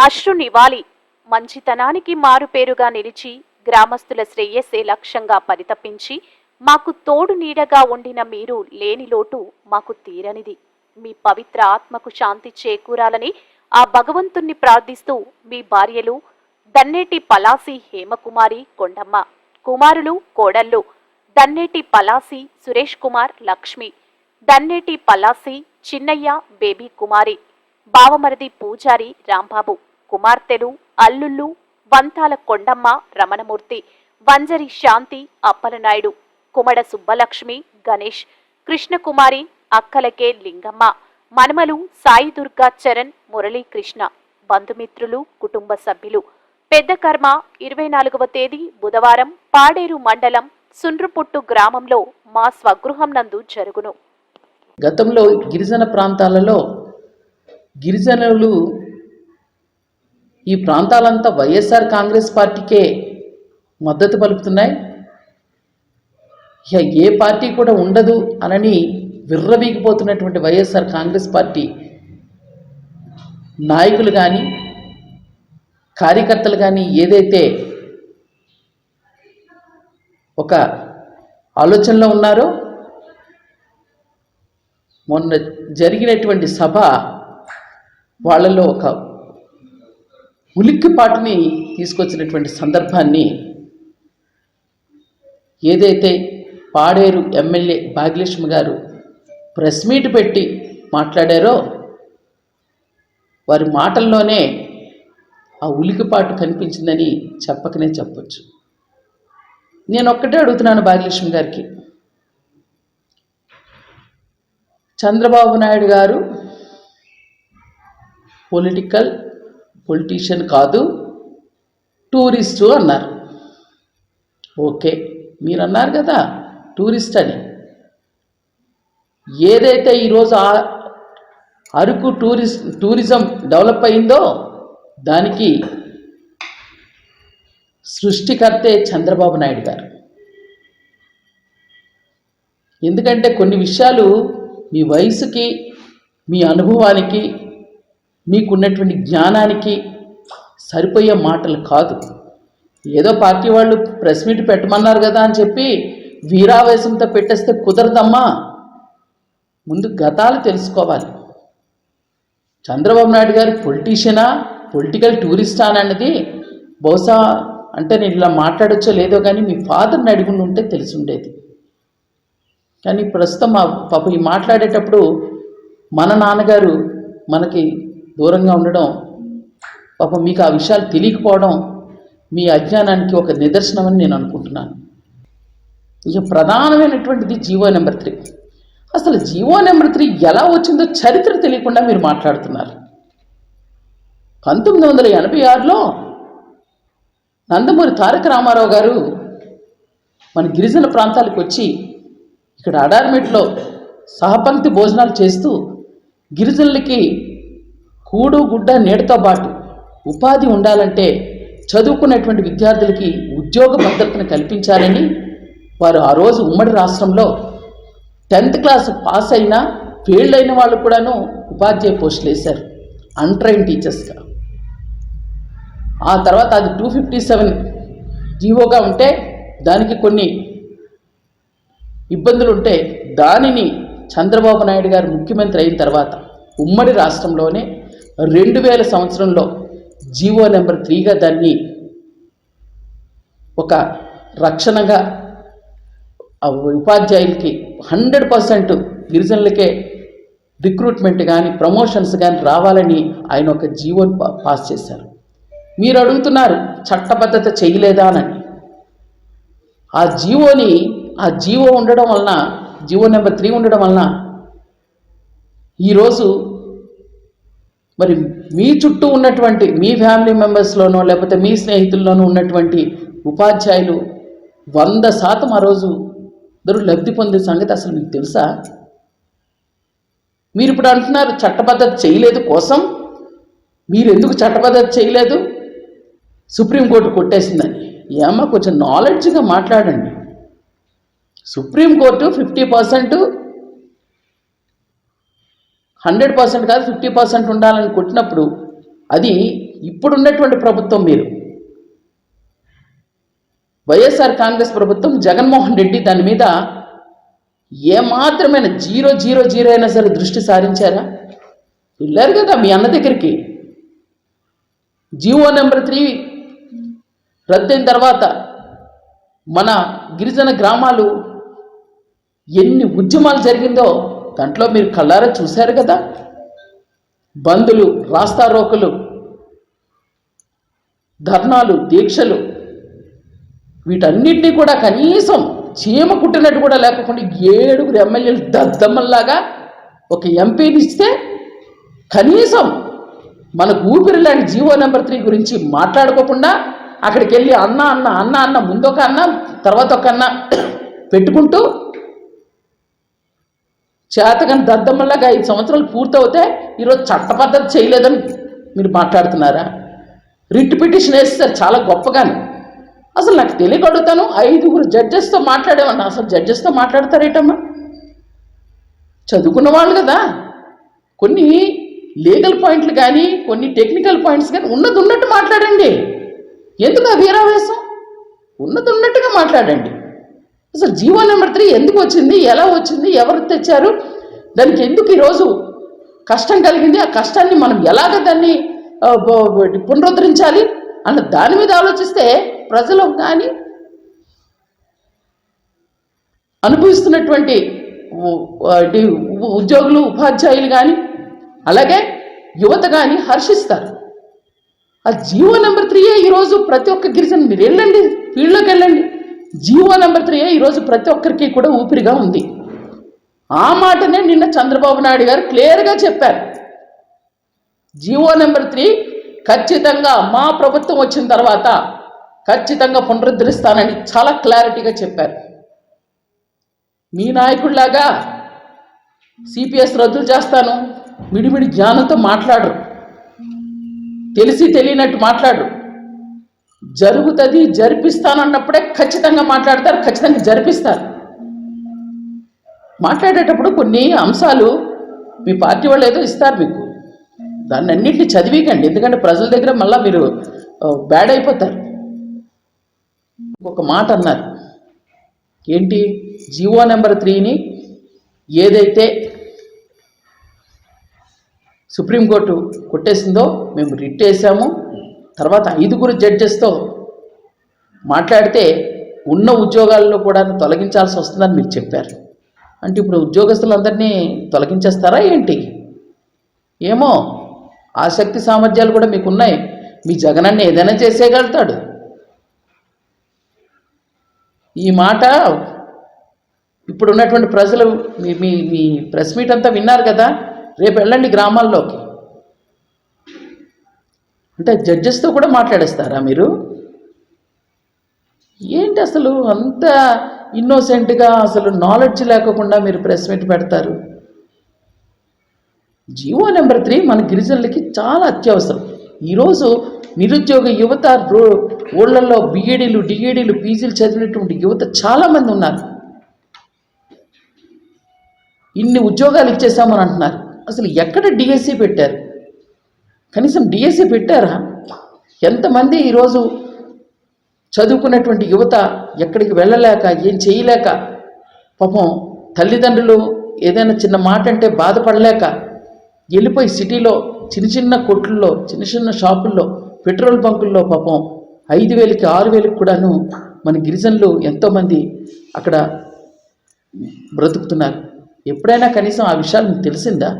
అశ్రు నివాలి మంచితనానికి మారుపేరుగా నిలిచి గ్రామస్తుల శ్రేయస్సే లక్ష్యంగా పరితపించి మాకు తోడు నీడగా ఉండిన మీరు లేని లోటు మాకు తీరనిది. మీ పవిత్ర ఆత్మకు శాంతి చేకూరాలని ఆ భగవంతుణ్ణి ప్రార్థిస్తూ మీ భార్యలు దన్నేటి పలాసి హేమకుమారి కొండమ్మ కుమారులు కోడళ్ళు దన్నేటి పలాసి సురేష్ కుమార్ లక్ష్మి దన్నేటి పలాసి చిన్నయ్య బేబీ కుమారి బావమరిది పూజారి రాంబాబు కుమార్తెలు అల్లుళ్ళు వంతాల కొండమ్మ రమణమూర్తి వంజరి శాంతి అప్పలనాయుడు కుమడ సుబ్బలక్ష్మి గణేష్ కృష్ణకుమారి అక్కలకే లింగమ్మ మనమలు సాయి దుర్గా చరణ్ మురళీకృష్ణ బంధుమిత్రులు కుటుంబ సభ్యులు. పెద్ద కర్మ ఇరవై నాలుగవ తేదీ బుధవారం పాడేరు మండలం సుండ్రుపుట్టు గ్రామంలో మా స్వగృహం నందు జరుగును. గతంలో గిరిజన ప్రాంతాలలో గిరిజనులు ఈ ప్రాంతాలంతా వైఎస్ఆర్ కాంగ్రెస్ పార్టీకే మద్దతు పలుకుతున్నాయి. ఇక ఏ పార్టీ కూడా ఉండదు అనని విర్రబీగిపోతున్నటువంటి వైఎస్ఆర్ కాంగ్రెస్ పార్టీ నాయకులు కానీ కార్యకర్తలు కానీ ఏదైతే ఒక ఆలోచనలో ఉన్నారో మొన్న జరిగినటువంటి సభ వాళ్ళలో ఒక ఉలిక్కిపాటుని తీసుకొచ్చినటువంటి సందర్భాన్ని ఏదైతే పాడేరు ఎమ్మెల్యే భాగ్యలక్ష్మి గారు ప్రెస్ మీట్ పెట్టి మాట్లాడారో వారి మాటల్లోనే ఆ ఉలికిపాటు కనిపించిందని చెప్పకనే చెప్పొచ్చు. నేను ఒక్కటే అడుగుతున్నాను భాగ్యలక్ష్మి గారికి. చంద్రబాబు నాయుడు గారు పొలిటికల్ పొలిటీషియన్ కాదు టూరిస్టు అన్నారు. ఓకే మీరు అన్నారు కదా టూరిస్ట్ అని. ఏదైతే ఈరోజు అరకు టూరిస్ టూరిజం డెవలప్ అయిందో దానికి సృష్టికర్తే చంద్రబాబు నాయుడు గారు. ఎందుకంటే కొన్ని విషయాలు మీ వయసుకి మీ అనుభవానికి మీకున్నటువంటి జ్ఞానానికి సరిపోయే మాటలు కాదు. ఏదో పార్టీ వాళ్ళు ప్రెస్ మీట్ పెట్టమన్నారు కదా అని చెప్పి వీరావేశంతో పెట్టేస్తే కుదరదమ్మా. ముందు గతాలు తెలుసుకోవాలి. చంద్రబాబు నాయుడు గారు పొలిటీషియనా పొలిటికల్ టూరిస్టా అని అన్నది బహుశా అంటే నేను ఇలా మాట్లాడొచ్చో లేదో కానీ మీ ఫాదర్ని అడిగి ఉంటే తెలిసి ఉండేది. కానీ ప్రస్తుతం మా పాప ఈ మాట్లాడేటప్పుడు మన నాన్నగారు మనకి దూరంగా ఉండడం పాపం మీకు ఆ విషయాలు తెలియకపోవడం మీ అజ్ఞానానికి ఒక నిదర్శనమని నేను అనుకుంటున్నాను. ఇక ప్రధానమైనటువంటిది జీవో నెంబర్ త్రీ. అసలు జీవో నెంబర్ త్రీ ఎలా వచ్చిందో చరిత్ర తెలియకుండా మీరు మాట్లాడుతున్నారు. పంతొమ్మిది వందల ఎనభై ఆరులో నందమూరి తారక రామారావు గారు మన గిరిజన ప్రాంతాలకు వచ్చి ఇక్కడ అడార్మెట్లో సహపంక్తి భోజనాలు చేస్తూ గిరిజనులకి కూడు గుడ్డ నీడతో పాటు ఉపాధి ఉండాలంటే చదువుకున్నటువంటి విద్యార్థులకి ఉద్యోగ భద్రతను కల్పించాలని వారు ఆ రోజు ఉమ్మడి రాష్ట్రంలో టెన్త్ క్లాస్ పాస్ అయినా ఫెయిల్డ్ అయిన వాళ్ళు కూడాను ఉపాధ్యాయ పోస్టులు వేశారు అన్ట్రైన్ టీచర్స్గా ఆ తర్వాత అది టూ ఫిఫ్టీ సెవెన్ జీవోగా ఉంటే దానికి కొన్ని ఇబ్బందులు ఉంటే దానిని చంద్రబాబు నాయుడు గారు ముఖ్యమంత్రి అయిన తర్వాత ఉమ్మడి రాష్ట్రంలోనే రెండు వేల సంవత్సరంలో జీవో నెంబర్ త్రీగా దాన్ని ఒక రక్షణగా ఆ ఉపాధ్యాయులకి హండ్రెడ్ పర్సెంట్ గిరిజనులకే రిక్రూట్మెంట్ కానీ ప్రమోషన్స్ కానీ రావాలని ఆయన ఒక జీవోని పా- పాస్ చేశారు. మీరు అడుగుతున్నారు చట్టబద్ధత చేయలేదా అని. ఆ జీవోని ఆ జీవో ఉండడం వలన జీవో నెంబర్ త్రీ ఉండడం వలన ఈరోజు మరి మీ చుట్టూ ఉన్నటువంటి మీ ఫ్యామిలీ మెంబర్స్లోనో లేకపోతే మీ స్నేహితుల్లోనూ ఉన్నటువంటి ఉపాధ్యాయులు వంద శాతం ఆ రోజు అందరూ లబ్ధి పొందే సంగతి అసలు మీకు తెలుసా? మీరు ఇప్పుడు అంటున్నారు చట్టబద్ధత చేయలేదు కోసం. మీరు ఎందుకు చట్టబద్ధత చేయలేదు? సుప్రీంకోర్టు కొట్టేసిందని. ఏమో కొంచెం నాలెడ్జ్గా మాట్లాడండి. Supreme court fifty percent hundred percent కాదు ఫిఫ్టీ పర్సెంట్ ఉండాలని కొట్టినప్పుడు అది ఇప్పుడున్నటువంటి ప్రభుత్వం మీరు. వైఎస్ఆర్ కాంగ్రెస్ ప్రభుత్వం జగన్మోహన్ రెడ్డి దాని మీద ఏమాత్రమైన జీరో జీరో జీరో అయినా సరే దృష్టి సారించారా? వెళ్ళారు కదా మీ అన్న దగ్గరికి. జీవో నెంబర్ త్రీ రద్దయిన తర్వాత మన గిరిజన గ్రామాలు ఎన్ని ఉద్యమాలు జరిగిందో దాంట్లో మీరు కళ్ళారా చూశారు కదా? బందులు రాస్తారోకులు ధర్నాలు దీక్షలు వీటన్నిటినీ కూడా కనీసం చీమ కుట్టినట్టు కూడా లేకుండా ఏడుగురు ఎమ్మెల్యేలు దద్దమ్మల్లాగా ఒక ఎంపీని ఇస్తే కనీసం మనకు ఊపిరి లాంటి జీవో నెంబర్ త్రీ గురించి మాట్లాడుకోకుండా అక్కడికి వెళ్ళి అన్న అన్న అన్న అన్న ముందొక అన్న తర్వాత ఒక అన్న పెట్టుకుంటూ చేతకని దద్దమ్మలాగా ఐదు సంవత్సరాలు పూర్తవుతే ఈరోజు చట్టపద్ధతి చేయలేదని మీరు మాట్లాడుతున్నారా? రిట్ పిటిషన్ వేస్తారు చాలా గొప్పగానే. అసలు నాకు తెలియక అడుగుతాను ఐదుగురు జడ్జెస్తో మాట్లాడేవన్నా అసలు జడ్జెస్తో మాట్లాడతారేటమ్మా? చదువుకున్న వాళ్ళు కదా. కొన్ని లీగల్ పాయింట్లు కానీ కొన్ని టెక్నికల్ పాయింట్స్ కానీ ఉన్నది ఉన్నట్టు మాట్లాడండి. ఎందుకు అభిరావేశం ఉన్నది ఉన్నట్టుగా మాట్లాడండి. అసలు జీవో నెంబర్ త్రీ ఎందుకు వచ్చింది? ఎలా వచ్చింది? ఎవరు తెచ్చారు? దానికి ఎందుకు ఈరోజు కష్టం కలిగింది? ఆ కష్టాన్ని మనం ఎలాగ దాన్ని పునరుద్ధరించాలి? అన్న దాని మీద ఆలోచిస్తే ప్రజలు కానీ అనుభవిస్తున్నటువంటి ఉద్యోగులు ఉపాధ్యాయులు కానీ అలాగే యువత కానీ హర్షిస్తారు. ఆ జీవో నెంబర్ త్రీయే ఈరోజు ప్రతి ఒక్క గిరిజన మీరు వెళ్ళండి ఫీల్డ్లోకి వెళ్ళండి. జీవో నెంబర్ త్రీ ఈరోజు ప్రతి ఒక్కరికి కూడా ఊపిరిగా ఉంది. ఆ మాటనే నిన్న చంద్రబాబు నాయుడు గారు క్లియర్గా చెప్పారు. జీవో నెంబర్ త్రీ ఖచ్చితంగా మా ప్రభుత్వం వచ్చిన తర్వాత ఖచ్చితంగా పునరుద్ధరిస్తానని చాలా క్లారిటీగా చెప్పారు. మీ నాయకుడిలాగా సిపిఎస్ రద్దు చేస్తాను మిడిమిడి జ్ఞానంతో మాట్లాడరు. తెలిసి తెలియనట్టు మాట్లాడరు. జరుగుతుంది జరిపిస్తాను అన్నప్పుడే ఖచ్చితంగా మాట్లాడతారు ఖచ్చితంగా జరిపిస్తారు. మాట్లాడేటప్పుడు కొన్ని అంశాలు మీ పార్టీ వాళ్ళు ఏదో ఇస్తారు మీకు. దాన్ని అన్నింటినీ చదివికండి ఎందుకంటే ప్రజల దగ్గర మళ్ళీ మీరు బ్యాడ్ అయిపోతారు. ఒక మాట అన్నారు. ఏంటి? జీవో నెంబర్ త్రీని ఏదైతే సుప్రీంకోర్టు కొట్టేసిందో మేము రిట్ వేసాము తర్వాత ఐదుగురు జడ్జెస్తో మాట్లాడితే ఉన్న ఉద్యోగాల్లో కూడా తొలగించాల్సి వస్తుందని మీరు చెప్పారు. అంటే ఇప్పుడు ఉద్యోగస్తులందరినీ తొలగించేస్తారా ఏంటి? ఏమో ఆసక్తి సామర్థ్యాలు కూడా మీకు ఉన్నాయి మీ జగనన్న ఏదైనా చేసేయగలుగుతాడు. ఈ మాట ఇప్పుడు ఉన్నటువంటి ప్రజలు మీ మీ మీ ప్రెస్ మీట్ అంతా విన్నారు కదా? రేపు వెళ్ళండి గ్రామాల్లోకి. అంటే జడ్జెస్తో కూడా మాట్లాడేస్తారా మీరు? ఏంటి అసలు అంత ఇన్నోసెంట్గా అసలు నాలెడ్జ్ లేకుండా మీరు ప్రెస్ మీట్ పెడతారు? జీవో నెంబర్ త్రీ మన గిరిజనులకి చాలా అత్యవసరం. ఈరోజు నిరుద్యోగ యువత రో ఊళ్ళల్లో బీఈడీలు డిఈడీలు పీజీలు చదివినటువంటి యువత చాలామంది ఉన్నారు. ఇన్ని ఉద్యోగాలు ఇచ్చేసామని అంటున్నారు. అసలు ఎక్కడ డిఎస్సి పెట్టారు? కనీసం డిఎస్సి పెట్టారా. ఎంతమంది ఈరోజు చదువుకున్నటువంటి యువత ఎక్కడికి వెళ్ళలేక ఏం చేయలేక పాపం తల్లిదండ్రులు ఏదైనా చిన్న మాట అంటే బాధపడలేక వెళ్ళిపోయి సిటీలో చిన్న చిన్న కొట్లలో చిన్న చిన్న షాపుల్లో పెట్రోల్ బంకుల్లో పాపం ఐదు వేలకి ఆరు వేలకి కూడాను మన గిరిజనులు ఎంతోమంది అక్కడ బ్రతుకుతున్నారు. ఎప్పుడైనా కనీసం ఆ విషయాలు మీకు తెలిసిందా?